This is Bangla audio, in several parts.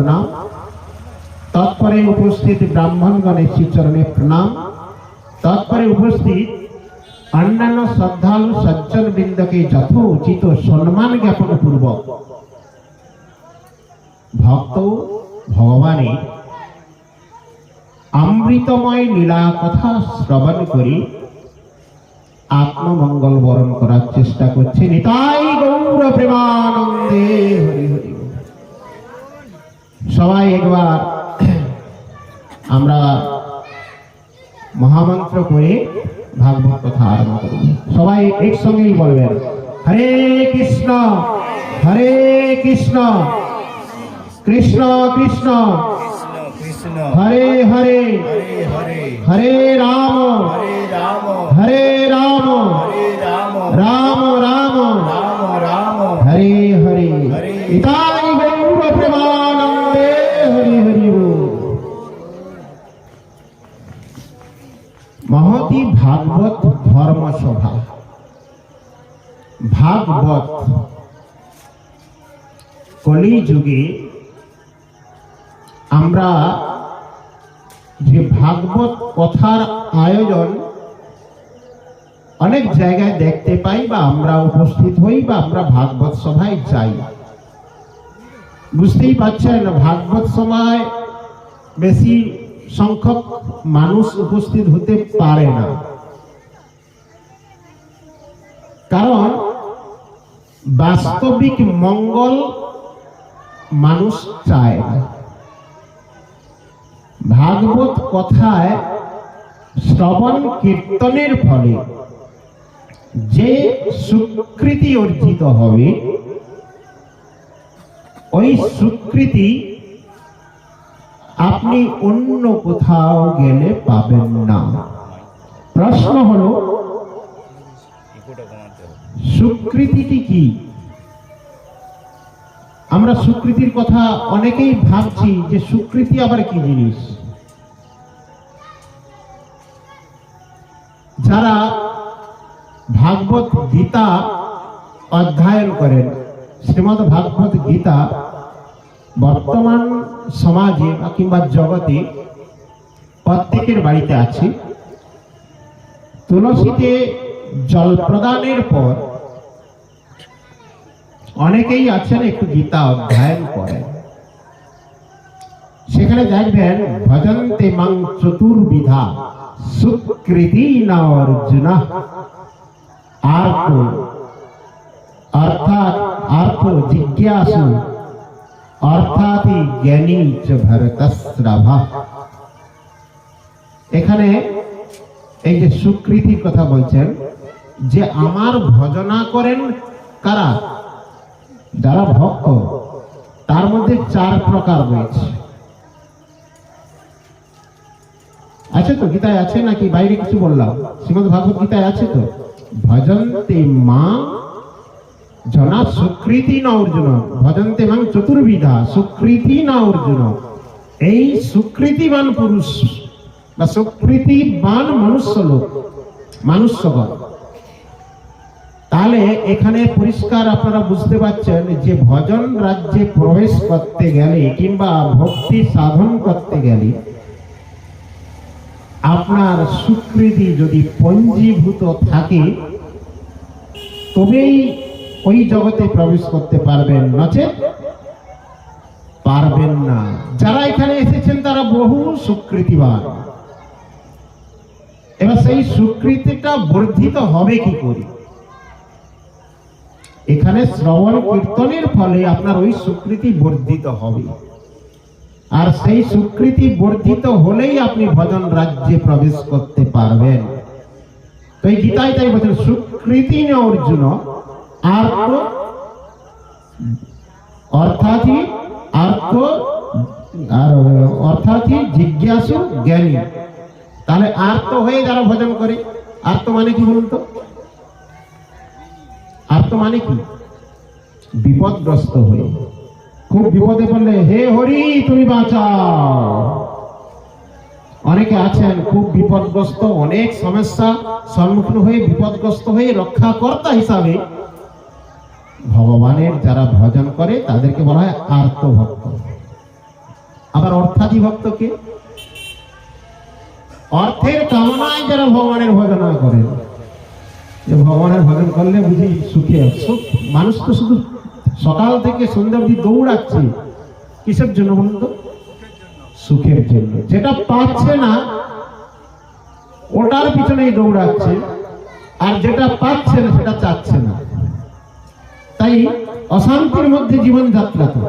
প্রণাম তৎপরে উপস্থিত ব্রাহ্মণগণের শ্রীচরণে প্রণাম। তৎপরে উপস্থিত অন্যান্য শ্রদ্ধালু সজ্জন বৃন্দকে যথ উচিত সম্মান জ্ঞাপন পূর্বক ভক্ত ভগবানের অমৃতময় লীলা কথা শ্রবণ করে, আত্মমঙ্গল বরণ করার চেষ্টা করছে নিতাই গৌর প্রেমানন্দে হরি হরি। সবাই একবার আমরা মহামন্ত্র করে ভাগবত কথা আরম্ভ করব। সবাই একসঙ্গেই বলবেন হরে কৃষ্ণ হরে কৃষ্ণ কৃষ্ণ কৃষ্ণ হরে হরে হরে রাম হরে রাম রাম রাম রাম রাম রাম রাম। হরে হরে হরে। ইতাই গৌর প্রেমানন্দে হরি হরি বল। মহতি ভাগবত ধর্ম সভা ভাগবত কলি যুগে আমরা যে ভাগবত কথার আয়োজন অনেক জায়গায় দেখতে পাই বা আমরা উপস্থিত হই বা আমরা ভাগবত সভায় যাই। বুঝতেই পারছেন, ভাগবত সভায় বেশি সংখ্যক মানুষ উপস্থিত হতে পারে না। কারণ বাস্তবিক মঙ্গল মানুষ চায় না। ভাগবত কথায় শ্রবণ কীর্তনের ফলে যে সুকৃতি অর্জিত হবে, ওই সুকৃতি আপনি অন্য কোথাও গেলে পাবেন না। প্রশ্ন হলো, সুকৃতিটি কি? আমরা সুকৃতির কথা অনেকেই ভাবছি যে সুকৃতি আবার কি জিনিস? যারা ভাগবত গীতা অধ্যয়ন করেন, শ্রীমদ ভাগবত গীতা বর্তমান সমাজে বা কিংবা জগতে প্রত্যেকের বাড়িতে আছে। তুলসীতে জল প্রদানের পর অনেকেই আছেন একটু গীতা অধ্যয়ন করেন। সেখানে দেখবেন, ভজন্তে মাং চতুর্বিধা সুকৃতি না অর্জুন আর্থ অর্থাৎ আর্থ জিজ্ঞাসু অর্থাৎ জ্ঞানী চ ভরতস্রাভা এখানে এই যে সুকৃতির কথা বলছেন, যে আমার ভজনা করেন কারা? যারা ভক্ত, তার মধ্যে চার প্রকার রয়েছে। আছে তো গীতায় আছে নাকি? বাইরে কিছু বললাম। শ্রীমদ ভাগবত গীতায় আছে তো? ভজন্তে মা জনা সুকৃতি না অর্জুন, ভজন্তে মাং চতুর্বিধা, সুকৃতি না অর্জুন। এই সুকৃতিবান পুরুষ বা সুকৃতিবান মনুষ্য লোক, মানুষ্যগণ, তাহলে এখানে পরিষ্কার আপনারা বুঝতে পারছেন যে ভজন রাজ্যে প্রবেশ করতে গেলে কিংবা ভক্তি সাধন করতে গেলে আপনার সুকৃতি যদি পঞ্জীভূত থাকে, তবেই ওই জগতে প্রবেশ করতে পারবেন নচেত পারবেন না। যারা এখানে এসেছেন, তারা বহু সুকৃতিবান। এবার সেই সুকৃতিটা বর্ধিত হবে কি করে? এখানে শ্রবণ কীর্তনের ফলে আপনার ওই সুকৃতি বর্ধিত হবে। আর সেই সুকৃতি বর্ধিত হলেই আপনি ভজন রাজ্যে প্রবেশ করতে পারবেন। তো এই গীতায় তাই বলছেন, সুকৃতি অর্জুন আর অর্থাৎ আর্থ আর অর্থাৎ জিজ্ঞাসু জ্ঞানী। তাহলে আর্ত হয়ে যারা ভজন করে। আর্ত মানে কি বলুন তো? আর্ত মানে কি? বিপদগ্রস্ত হয়ে। খুব বিপদে পড়লে, হে হরি, তুমি বাঁচাও। অনেকে আছেন, খুব বিপদগ্রস্ত, অনেক সমস্যা সম্মুখীন হয়ে, বিপদগ্রস্ত হয়ে রক্ষাকর্তা হিসাবে ভগবানের যারা ভজন করে, তাদেরকে বলা হয় আর্ত ভক্ত অর্থাধি ভক্তকে অর্থের কামনায় যারা ভগবানের ভজনা করেন। যে ভগবানের ভজন করলে বুঝি সুখে সুখ, মানুষ তো শুধু সকাল থেকে সন্ধ্যা অবধি দৌড়াচ্ছে। কিসের জন্য বলুন সুখের জন্য। যেটা পাচ্ছে না, ওটার পিছনেই দৌড়াচ্ছে। আর যেটা পাচ্ছে না, সেটা চাচ্ছে না। তাই অশান্তির মধ্যে জীবন যাত্রা তো।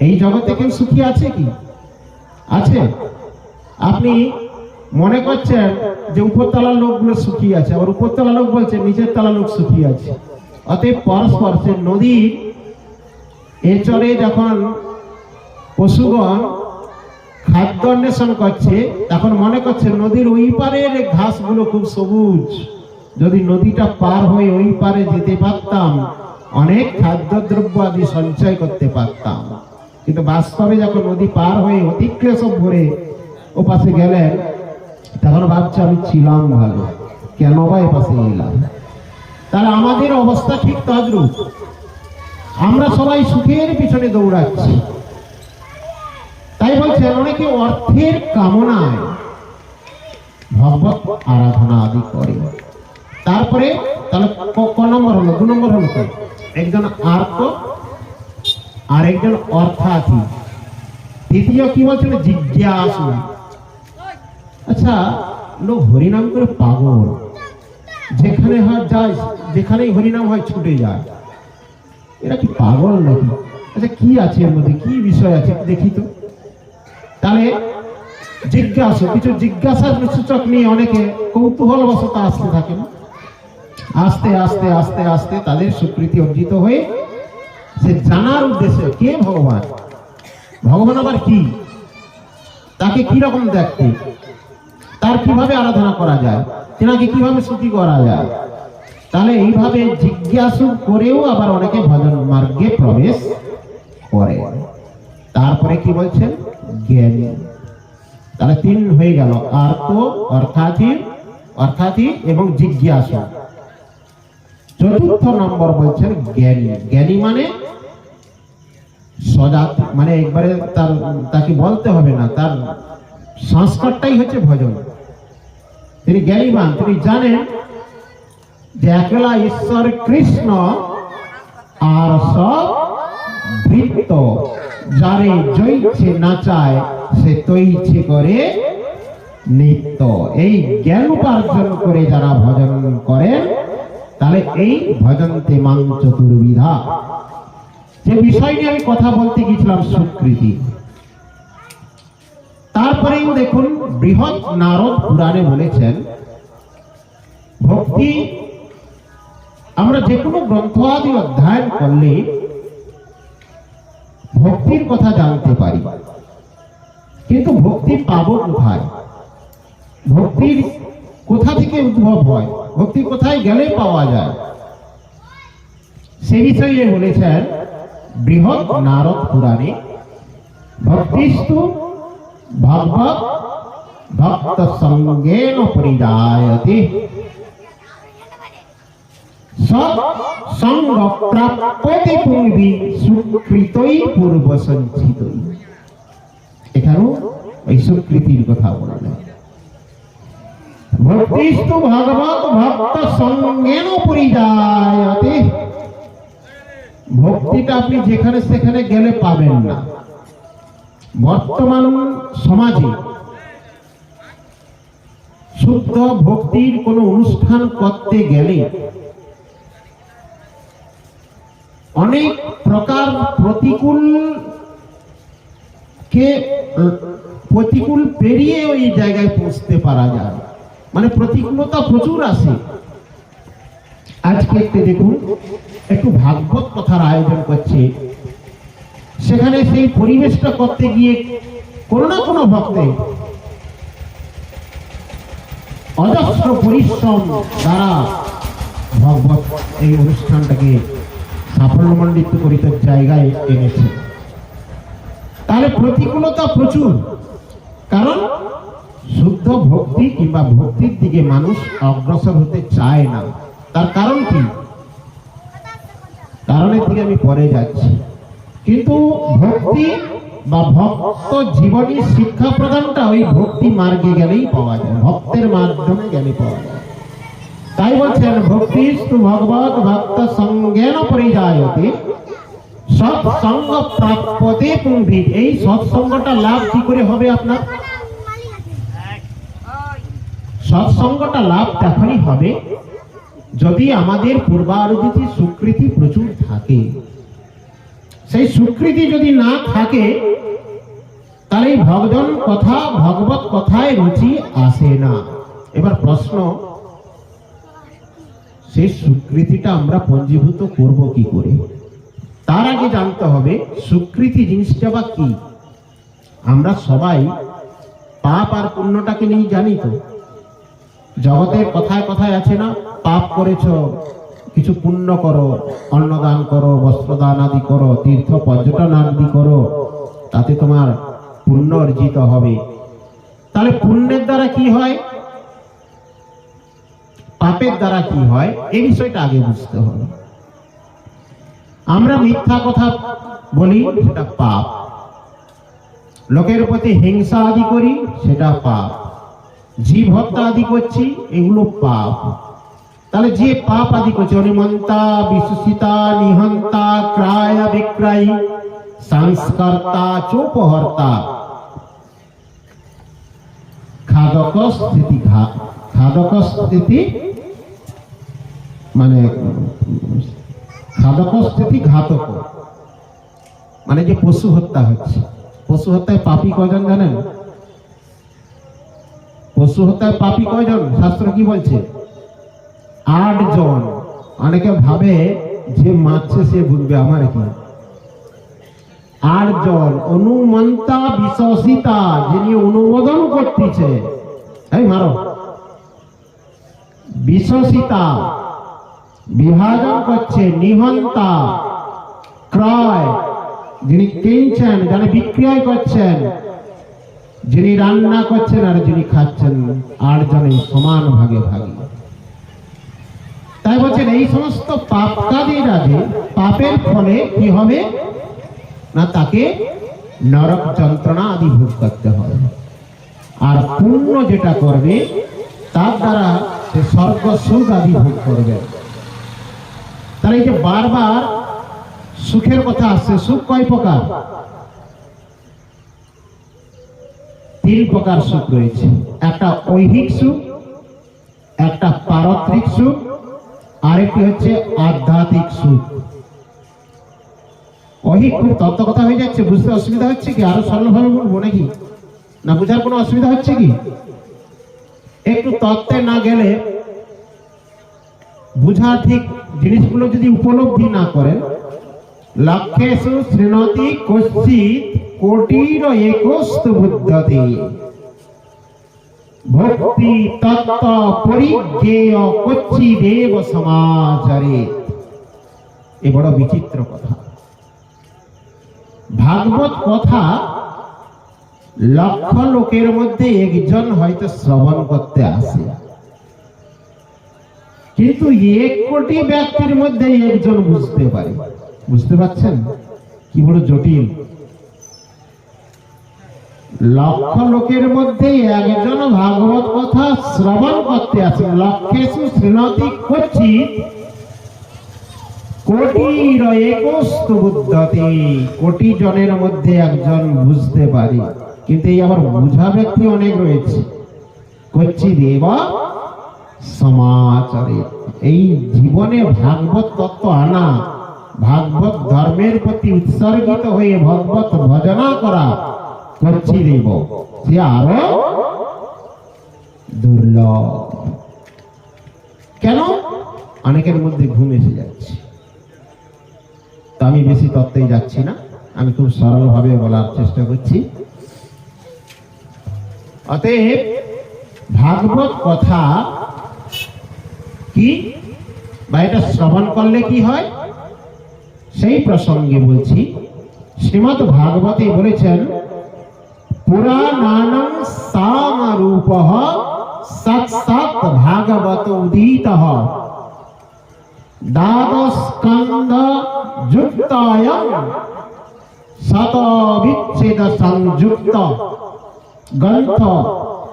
এই জগতে কেউ সুখী আছে কি? আছে। আপনি মনে করছেন যে উপরতলার লোকগুলো সুখী আছে, আবার উপরতলা লোক বলছে নিচের তলা লোক সুখী আছে। অতএব পরস্পর, সে নদীর এচরে যখন পশুগণ খাদ্য অন্বেষণ করছে, তখন মনে করছে নদীর ওই পারের ঘাসগুলো খুব সবুজ। যদি নদীটা পার হয়ে ওই পারে যেতে পারতাম, অনেক খাদ্যদ্রব্য আদি সঞ্চয় করতে পারতাম। কিন্তু বাস্তবে যখন নদী পার হয়ে অতিক্লেশ ভরে ও পাশে গেলেন, তখন ভাবছে আমি ছিলাম ভালো। কেন বা এ পাশে এলাম? তাহলে আমাদের অবস্থা ঠিক তদ্রুপ। আমরা সবাই সুখের পিছনে দৌড়াচ্ছি। তাই বলছেন, অনেকে অর্থের কামনায় ভগবত আরাধনা আদি করে। তারপরে তাহলে ক- নম্বর হলো, দু নম্বর হলো একজন আর্ত আর একজন অর্থার্থী তৃতীয় কি বলছিল জিজ্ঞাসু। আচ্ছা লোক হরিনাম করে পাগল। যেখানে হয় যায়, যেখানেই হরিনাম হয় ছুটে যায়। এরা কি পাগল নাকি? আচ্ছা কি আছে এর মধ্যে? কি বিষয় আছে দেখি তো। তাহলে জিজ্ঞাসা, কিছু জিজ্ঞাসার সূচক নিয়ে অনেকে কৌতূহল বশত আসতে থাকেন। আস্তে আস্তে আস্তে আস্তে তাদের স্বীকৃতি অর্জিত হয়ে সে জানার উদ্দেশ্যে কে ভগবান? ভগবান আবার কি? তাকে কি রকম দেখতে? তার কীভাবে আরাধনা করা যায়? তেনাকে কীভাবে স্তুতি করা যায়? তাহলে এইভাবে জিজ্ঞাসু করেও আবার অনেকে ভজন মার্গে প্রবেশ করে। তারপরে কি বলছেন? জ্ঞানী। তাহলে তিন হয়ে গেল। আর্ত অর্থাৎই অর্থাৎই এবং জিজ্ঞাসা। চতুর্থ নম্বর বলছেন জ্ঞানী। জ্ঞানী মানে সজাত মানে একবারে তার, তাকে বলতে হবে না, তার সংস্কারটাই হচ্ছে ভজন। তিনি জ্ঞানীমান তিনি জানেন যে একলা ঈশ্বর কৃষ্ণ আর সব বৃত্ত। যারে জৈছে নাচায় সে তৈছে করে নিত্য। এই জ্ঞান উপার্জন করে যারা ভজন করেন তাহলে এই ভজন্তে মান চতুর্বিধা যে বিষয় নিয়ে আমি কথা বলতে গিয়েছিলাম স্বীকৃতি তারপরেও দেখুন, বৃহৎ নারদ পুরাণে বলেছেন, ভক্তি, আমরা যে কোনো গ্রন্থ আদি অধ্যয়ন করলে ভক্তির কথা জানতে পারি। কিন্তু ভক্তি পাব কোথায়? ভক্তির কোথা থেকে উদ্ভব হয়? ভক্তি কোথায় গেলে পাওয়া যায়? সে বিষয়ে বলেছেন বৃহৎ নারদ পুরাণে, ভক্তিস্তু ভগবত ভক্ত সঙ্গেন পরিজায়তে সৎ সঙ্গ প্রাপ্যতে পূর্বী সুকৃতই পূর্ব সঞ্চিতই এখানেও সুকৃতির কথা বললেন ভক্তিস্তু ভগবত ভক্ত সঙ্গেন পরিজায়তে ভক্তিটা আপনি যেখানে সেখানে গেলে পাবেন না। বর্তমান সমাজে শুদ্ধ ভক্তির কোনো অনুষ্ঠান করতে গেলে অনেক প্রকার প্রতিকূল কে প্রতিকূল পেরিয়ে ওই জায়গায় পৌঁছতে পারা যায়। মানে প্রতিকূলতা প্রচুর আসে আজকে একটু দেখুন, একটু ভাগবত কথার আয়োজন করছে। সেখানে সেই পরিবেশটা করতে গিয়ে কোনো না কোনো ভক্তে অজস্র পরিশ্রম দ্বারা ভগবত এই অনুষ্ঠানটাকে সাফল্যমণ্ডিত করিত জায়গায় এনেছে। তাহলে প্রতিকূলতা প্রচুর। কারণ শুদ্ধ ভক্তি কিংবা ভক্তির দিকে মানুষ অগ্রসর হতে চায় না। তার কারণ কি? কারণের দিকে আমি পরে যাচ্ছি। কিন্তু ভক্তি বা ভক্ত জীবনী শিক্ষা প্রদানটা ওই ভক্তি মার্গে গেলেই পাওয়া যায়, ভক্তের মাধ্যমে গেলে পাওয়া যায়। তাই বলছেন, ভক্তিস্তু ভগবত ভক্ত সঙ্গেন পরিযায়তে, সৎসঙ্গ প্রাপ্যতে পুঙ্গিত এই সৎসঙ্গটা লাভ কি করে হবে আপনার? সৎসঙ্গটা লাভ তখনই হবে যদি আমাদের পূর্বারোপিত সুকৃতি প্রচুর থাকে। সেই সুকৃতি যদি না থাকে, তাহলে ভগজন কথা, ভগবত কথায় রুচি আসে না। এবার প্রশ্ন, সেই সুকৃতিটা আমরা পঞ্জীভূত করব কি করে? তার আগে জানতে হবে, সুকৃতি জিনিসটা বা কি? আমরা সবাই পাপ আর পুণ্যটাকে নিয়ে জানি তো। জগতের কথায় কথায় আছে না, পাপ করেছ, কিছু পুণ্য করো, অন্নদান করো, বস্ত্রদান আদি করো, তীর্থ পর্যটন আদি করো, তাতে তোমার পুণ্য অর্জিত হবে। তাহলে পুণ্যের দ্বারা কি হয়? পাপের দ্বারা কি হয়? এই বিষয়টা আগে বুঝতে হবে। আমরা মিথ্যা কথা বলি, সেটা পাপ। লোকের প্রতি হিংসা আদি করি, সেটা পাপ। জীব হত্যা আদি করছি, এগুলো পাপ। তাহলে যে পাপ আদি করছে, অনিমন্তা, বিশুষিতা, নিহন্তা, ক্রায়, বিক্রয়, সংস্কর্তা, চোপহর্তা। খাদক স্থিতি খাদক স্থিতি মানে খাদক স্থিতি ঘাতক। মানে যে পশু হত্যা হচ্ছে। পশু হত্যায় পাপি কজন জানেন? পশু হত্যায় পাপি কয়জন? শাস্ত্র কি বলছে? আট জন অনেকে ভাবে যে মারছে সে বুঝবে, আমার কি? আট জন অনুমন্তা বিশ্বসিতা যিনি অনুমোদন করতেছে। এই মারো। বিশ্বসিতা বিভাজন করছে, নিহন্তা, ক্রয়, যিনি কিনছেন যিনি বিক্রয় করছেন যিনি রান্না করছেন আর যিনি খাচ্ছেন, আর জনে সমান ভাগে ভাগে। তাই বলছেন, এই সমস্ত পাপ কাজের আগে পাপের ফলে কি হবে? না তাকে নরক যন্ত্রণা আদি ভোগ করতে হবে। আর পুণ্য যেটা করবে, তার দ্বারা সে স্বর্গ সুখ আদি ভোগ করবে। তাহলে এই যে বারবার সুখের কথা আসছে, সুখ কয় প্রকার? তিন প্রকার সুখ রয়েছে। একটা ঐহিক সুখ, একটা পারত্রিক সুখ, আরেকটি হচ্ছে আধ্যাত্মিক সুখ। ঐহিক খুব তত্ত্ব কথা হয়ে যাচ্ছে, বুঝতে অসুবিধা হচ্ছে কি? আরও সরলভাবে বলব নাকি? না, বুঝার কোনো অসুবিধা হচ্ছে কি? একটু তত্ত্বে না গেলে বুঝা ঠিক জিনিসগুলো যদি উপলব্ধি না করেন লক্ষ্যেষু শৃণতি কশ্চিৎ কোটির একস্ত বুদ্ধতি। ভক্তি তত্ত্ব পরিজ্ঞেয় কচ্ছি দেব সমাচারে। এ বড় বিচিত্র কথা। ভাগবত কথা লক্ষ লোকের মধ্যে একজন হয়তো শ্রবণ করতে আসে। কিন্তু এক কোটি ব্যক্তির মধ্যে একজন বুঝতে পারে। বুঝতে পারছেন? কি বড় জটিল। লক্ষ লোকের মধ্যে একজন ভাগবত কথা শ্রবণ করতে আসেন লক্ষেশু শ্রীনতি করছি কোটি জনের মধ্যে একজন বুঝতে পারে। কিন্তু এই বুঝা ব্যক্তি অনেক রয়েছে। সমাচারে। এই জীবনে ভাগবত তত্ত্ব আনা, ভাগবত ধর্মের প্রতি উৎসর্গিত হয়ে ভগবত ভজনা করা করছি দেব। সে আরও দুর্লভ। কেন? অনেকের মধ্যে ঘুম এসে যাচ্ছে। তো আমি বেশি তত্ত্বেই যাচ্ছি না। আমি খুব সরলভাবে বলার চেষ্টা করছি। অতএব ভাগবত কথা কি? বা এটা শ্রবণ করলে কি হয়? সেই প্রসঙ্গে বলছি। শ্রীমৎ ভাগবতে বলেছেন পুরাণানং সামরূপ সৎসৎ ভাগবত উদিত দ্বাদস্কন্ধ যুক্তায় শত বিচ্ছেদ সংযুক্ত গ্রন্থ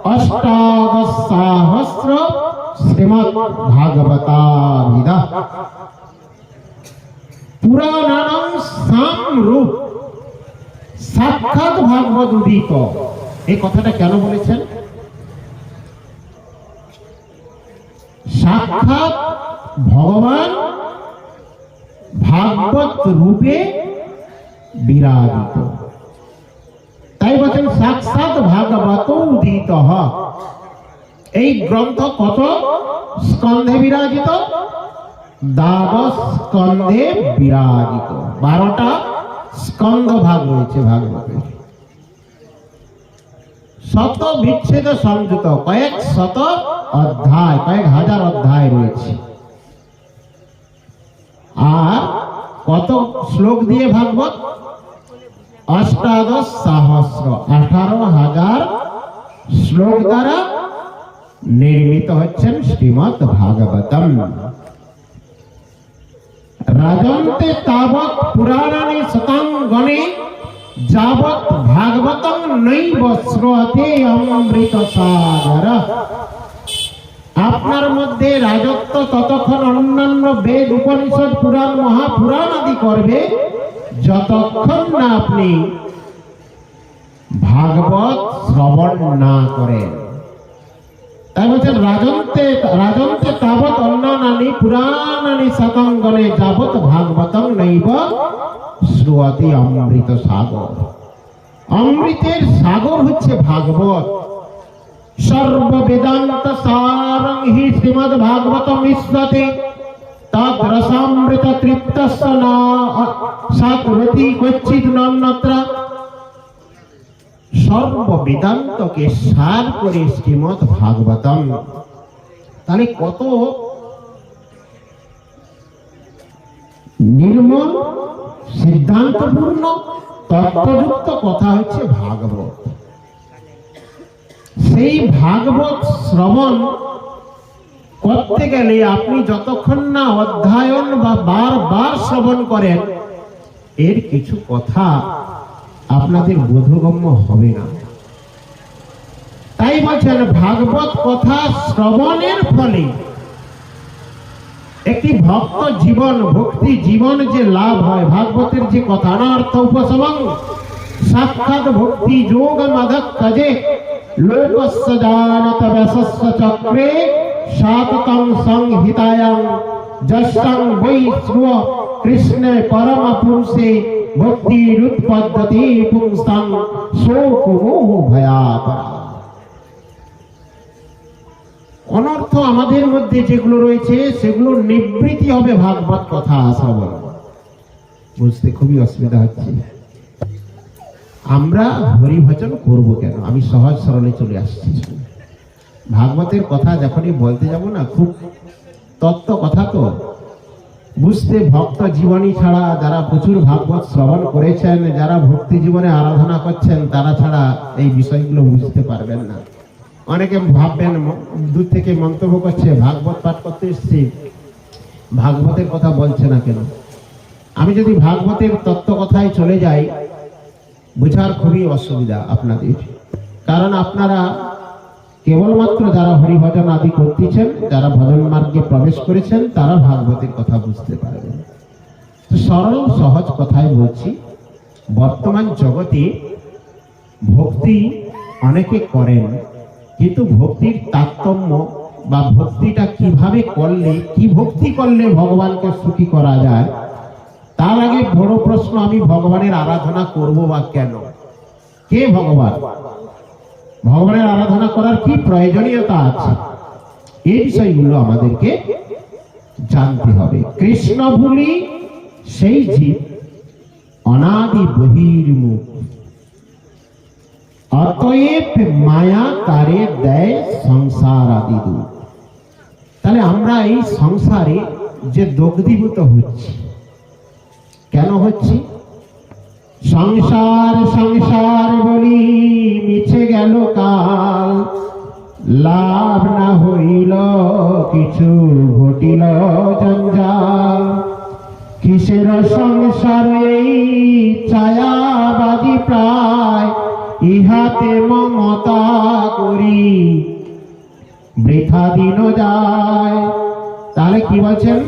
অষ্টাদশ সহস্র শ্রীমৎ ভাগবতাভিধা পুরাণানাম সামরূপ সাক্ষাৎ ভাগবত উদিত। এই কথাটা কেন বলেছেন? সাক্ষাৎ ভগবান ভাগবত রূপে বিরাজিত। তাই বলছেন, সাক্ষাৎ ভাগবত উদিত। এই গ্রন্থ কত স্কন্ধে বিরাজিত? দ্বাদশ স্কন্ধে বিরাজিত। বারোটা স্কন্ধ ভাগ রয়েছে ভাগবতের শত বিচ্ছেদ সংযুক্ত কয়েক শত অধ্যায়, কয়েক হাজার অধ্যায় রয়েছে। আর কত শ্লোক দিয়ে ভাগবত? অষ্টাদশ সহস্র, আঠারো হাজার শ্লোক দ্বারা নির্মিত হচ্ছেন শ্রীমৎ ভাগবতম রাজন্তে তাবৎ পুরাণানি শতাঙ্গনে যাবৎ ভাগবতং নৈব শ্রোতে অমৃত সাগর আপনার মধ্যে রাজত্ব ততক্ষণ অন্যান্য বেদ উপনিষদ, পুরাণ, মহাপুরাণ আদি করবে যতক্ষণ না আপনি ভাগবত শ্রবণ না করেন। অমৃতের সাগর হচ্ছে ভাগবত। সর্ববেদান্ত সারং হি শ্রীমদ ভাগবত মিশ্রতে নন্যত্র সর্ববেদান্তকে সার করে শ্রীমদ ভাগবতম তাহলে কত নির্মল, সিদ্ধান্তপূর্ণ, তত্ত্বযুক্ত কথা হচ্ছে ভাগবত। সেই ভাগবত শ্রবণ করতে গেলে আপনি যতক্ষণ না অধ্যয়ন বা বারবার শ্রবণ করেন, এর কিছু কথা আপনাদের বোধগম্য হবে না। তাই বলছেন, ভাগবত কথা শ্রবণের ফলে একটি ভক্ত জীবন, ভক্তি জীবন যে লাভ হয়, ভাগবতের যে কথা, অনার্থ উপশমং সাক্ষাৎ ভক্তি যোগ মাধক কাজে লোকস্য ব্যাসস্য চক্রে সাততং সংহিতায়াং, যষ্টং বৈ কৃষ্ণে পরম পুরুষে ভক্তি রুৎপদ্ধতি পুংস্তাং শোক মোহ ভয়াপরা অনর্থ আমাদের মধ্যে যেগুলো রয়েছে, সেগুলো নিবৃত্তি হবে ভাগবত কথা শ্রবণ। বুঝতে খুবই অসুবিধা হচ্ছে। আমরা হরিভজন করব কেন? আমি সহজ সরলে চলে আসছি। ভাগবতের কথা যখনই বলতে যাব না, খুব তত্ত্ব কথা তো। বুঝতে ভক্ত জীবনী ছাড়া যারা প্রচুর ভাগবত শ্রবণ করেছেন, যারা ভক্তি জীবনে আরাধনা করছেন, তারা ছাড়া এই বিষয়গুলো বুঝতে পারবেন না। অনেকে ভাববেন দূর থেকে মন্তব্য করছে, ভাগবত পাঠ করতে এসছি। ভাগবতের কথা বলছে না কেন? আমি যদি ভাগবতের তত্ত্ব কথায় চলে যাই, বোঝার খুবই অসুবিধা আপনাদের। কারণ আপনারা কেবলমাত্র যারা হরিভজন আদি করতেছেন, যারা ভজন মার্গে প্রবেশ করেছেন, তারা ভাগবতের কথা বুঝতে পারবেন। সরল, সহজ কথায় বলছি, বর্তমান জগতে ভক্তি অনেকে করেন, কিন্তু ভক্তির তারতম্য বা ভক্তিটা কীভাবে করলে, কি ভক্তি করলে ভগবানকে সুখী করা যায়, তার আগে বড় প্রশ্ন, আমি ভগবানের আরাধনা করব বা কেন? কে ভগবান? ভগবানের আরাধনা করার কি প্রয়োজনীয়তা আছে? এই বিষয়গুলো আমাদেরকে জানতে হবে। কৃষ্ণ সেই জীব অনাদি বহির্মুখ। অতএব মায়া তারে দেয় সংসার আদি তাহলে আমরা এই সংসারে যে দগ্ধীভূত হচ্ছি, কেন হচ্ছি? সংসার সংসার বলি, মিছে গেল কাল। লাভ না হইল, কিছু ঘটিল জঞ্জাল। কিসের সংসার এই ছায়া ইহাতে মমতা করি, বৃথা দিন যায়। তাহলে কি বলছেন?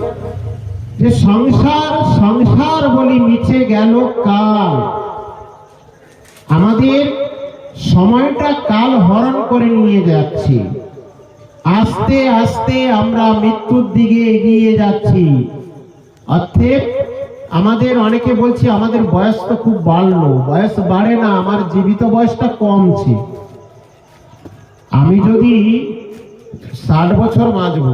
যে সংসার সংসার বলি মিছে গেল কাল। আমাদের সময়টা কাল হরণ করে নিয়ে যাচ্ছি। আস্তে আস্তে আমরা মৃত্যুর দিকে এগিয়ে যাচ্ছি। অর্থের আমাদের অনেকে বলছে, আমাদের বয়স তো খুব বাড়লো। বয়স বাড়ে না, আমার জীবিত বয়সটা কমছে। আমি যদি ষাট বছর বাঁচব,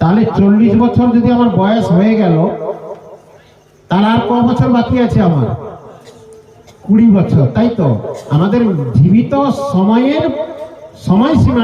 তাহলে চল্লিশ বছর যদি আমার বয়স হয়ে গেল তাহলে আর ক বছর বাকি আছে আমার? কুড়ি বছর, তাই তো? আমাদের জীবিত সময়ের সময়সীমা